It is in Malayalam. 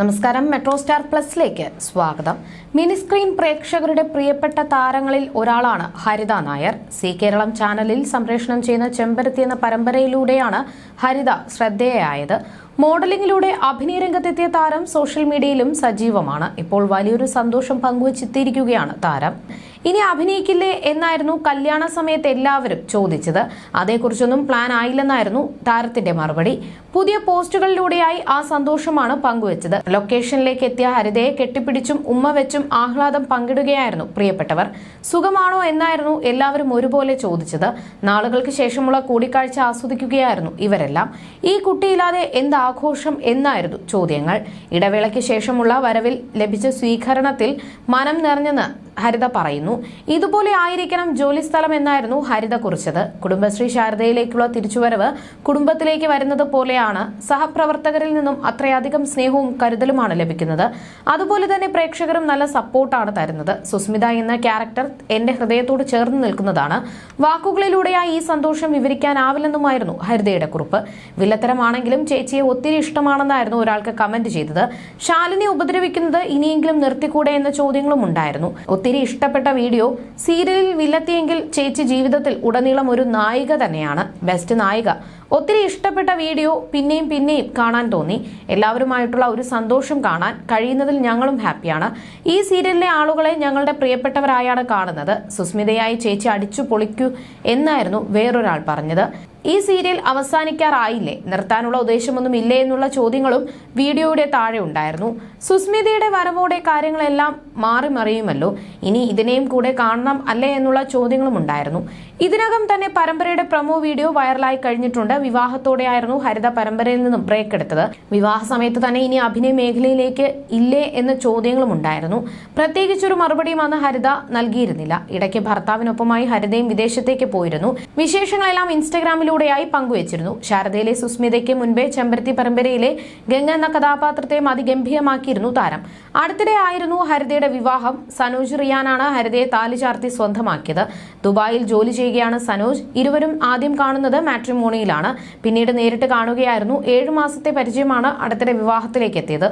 നമസ്കാരം മെട്രോ സ്റ്റാർ പ്ലസിലേക്ക് സ്വാഗതം. മിനി സ്ക്രീൻ പ്രേക്ഷകരുടെ പ്രിയപ്പെട്ട താരങ്ങളിൽ ഒരാളാണ് ഹരിത നായർ. സി കേരളം ചാനലിൽ സംപ്രേഷണം ചെയ്യുന്ന ചെമ്പരത്തി എന്ന പരമ്പരയിലൂടെയാണ് ഹരിത ശ്രദ്ധേയായത്. മോഡലിംഗിലൂടെ അഭിനയ രംഗത്തെത്തിയ താരം സോഷ്യൽ മീഡിയയിലും സജീവമാണ്. ഇപ്പോൾ വലിയൊരു സന്തോഷം പങ്കുവച്ചെത്തിയിരിക്കുകയാണ് താരം. ഇനി അഭിനയിക്കില്ലേ എന്നായിരുന്നു കല്യാണ സമയത്ത് എല്ലാവരും ചോദിച്ചത്. അതേക്കുറിച്ചൊന്നും പ്ലാൻ ആയില്ലെന്നായിരുന്നു താരത്തിന്റെ മറുപടി. പുതിയ പോസ്റ്റുകളിലൂടെയായി ആ സന്തോഷമാണ് പങ്കുവച്ചത്. ലൊക്കേഷനിലേക്ക് എത്തിയ ഹരിതയെ കെട്ടിപ്പിടിച്ചും ഉമ്മ വെച്ചും ആഹ്ലാദം പങ്കിടുകയായിരുന്നു പ്രിയപ്പെട്ടവർ. സുഖമാണോ എന്നായിരുന്നു എല്ലാവരും ഒരുപോലെ ചോദിച്ചത്. നാളുകൾക്ക് ശേഷമുള്ള കൂടിക്കാഴ്ച ആസ്വദിക്കുകയായിരുന്നു ഇവരെല്ലാം. ഈ കുട്ടിയില്ലാതെ എന്ത് ആഘോഷം എന്നായിരുന്നു ചോദ്യങ്ങൾ. ഇടവേളയ്ക്ക് ശേഷമുള്ള വരവിൽ ലഭിച്ച സ്വീകരണത്തിൽ മനം നിറഞ്ഞെന്ന് ഹരിത പറയുന്നു. ഇതുപോലെ ആയിരിക്കണം ജോലിസ്ഥലം എന്നായിരുന്നു ഹരിത കുറിച്ചത്. കുടുംബശ്രീ ശാരദയിലേക്കുള്ള തിരിച്ചുവരവ് കുടുംബത്തിലേക്ക് വരുന്നത് പോലെയാണ് സഹപ്രവർത്തകരിൽ നിന്നും അത്രയധികം സ്നേഹവും കരുതലുമാണ് ലഭിക്കുന്നത്. അതുപോലെ തന്നെ പ്രേക്ഷകരും നല്ല സപ്പോർട്ടാണ് തരുന്നത്. സുസ്മിത എന്ന ക്യാരക്ടർ എന്റെ ഹൃദയത്തോട് ചേർന്ന് നിൽക്കുന്നതാണ്. വാക്കുകളിലൂടെയായി ഈ സന്തോഷം വിവരിക്കാനാവില്ലെന്നുമായിരുന്നു ഹരിതയുടെ കുറിപ്പ്. വില്ലത്തരമാണെങ്കിലും ചേച്ചിയെ ഒത്തിരി ഇഷ്ടമാണെന്നായിരുന്നു ഒരാൾക്ക് കമന്റ് ചെയ്തത്. ശാലിനി ഉപദ്രവിക്കുന്നത് ഇനിയെങ്കിലും നിർത്തിക്കൂടെ എന്ന ചോദ്യങ്ങളും ഉണ്ടായിരുന്നു. ഒത്തിരി ഇഷ്ടപ്പെട്ട വീഡിയോ സീരിയലിൽ വില്ലെത്തിയെങ്കിൽ ചേച്ചി ജീവിതത്തിൽ ഉടനീളം ഒരു നായിക തന്നെയാണ്. ബെസ്റ്റ് നായിക. ഒത്തിരി ഇഷ്ടപ്പെട്ട വീഡിയോ പിന്നെയും പിന്നെയും കാണാൻ തോന്നി. എല്ലാവരുമായിട്ടുള്ള ഒരു സന്തോഷം കാണാൻ കഴിയുന്നതിൽ ഞങ്ങളും ഹാപ്പിയാണ്. ഈ സീരിയലിലെ ആളുകളെ ഞങ്ങളുടെ പ്രിയപ്പെട്ടവരായാണ് കാണുന്നത്. സുസ്മിതയായി ചേച്ചി അടിച്ചു പൊളിക്കൂ എന്നായിരുന്നു വേറൊരാൾ പറഞ്ഞത്. ഈ സീരിയൽ അവസാനിക്കാറായില്ലേ? നിർത്താനുള്ള ഉദ്ദേശമൊന്നും ഇല്ലേ എന്നുള്ള ചോദ്യങ്ങളും വീഡിയോയുടെ താഴെ ഉണ്ടായിരുന്നു. സുസ്മിതയുടെ വരവോടെ കാര്യങ്ങളെല്ലാം മാറി മറിയുമല്ലോ. ഇനി ഇതിനെയും കൂടെ കാണണം അല്ലേ എന്നുള്ള ചോദ്യങ്ങളും ഉണ്ടായിരുന്നു. ഇതിനകം തന്നെ പരമ്പരയുടെ പ്രമോ വീഡിയോ വൈറലായി കഴിഞ്ഞിട്ടുണ്ട്. വിവാഹത്തോടെയായിരുന്നു ഹരിത പരമ്പരയിൽ നിന്നും ബ്രേക്ക് എടുത്തത്. വിവാഹ സമയത്ത് തന്നെ ഇനി അഭിനയ മേഖലയിലേക്ക് ഇല്ലേ എന്ന ചോദ്യങ്ങളും ഉണ്ടായിരുന്നു. പ്രത്യേകിച്ചൊരു മറുപടിയും അന്ന് ഹരിത നൽകിയിരുന്നില്ല. ഇടയ്ക്ക് ഭർത്താവിനൊപ്പമായി ഹരിതയും വിദേശത്തേക്ക് പോയിരുന്നു. വിശേഷങ്ങളെല്ലാം ഇൻസ്റ്റഗ്രാമിലൂടെയായി പങ്കുവച്ചിരുന്നു. ശാരദയിലെ സുസ്മിതയ്ക്ക് മുൻപേ ചെമ്പരത്തി പരമ്പരയിലെ ഗംഗ എന്ന കഥാപാത്രത്തെ അതിഗംഭീരമാക്കിയിരുന്നു താരം. അടുത്തിടെ ആയിരുന്നു ഹരിതയുടെ വിവാഹം. സനോജ് റിയാനാണ് ഹരിതയെ താലി ചാർത്തി സ്വന്തമാക്കിയത്. ദുബായിൽ ജോലി ചെയ്യുകയാണ് സനോജ്. ഇരുവരും ആദ്യം കാണുന്നത് മാട്രിമോണിയിലാണ്. പിന്നീട് നേരിട്ട് കാണുകയായിരുന്നു. ഏഴു മാസത്തെ പരിചയമാണ് അടുത്തിടെ വിവാഹത്തിലേക്ക് എത്തിയത്.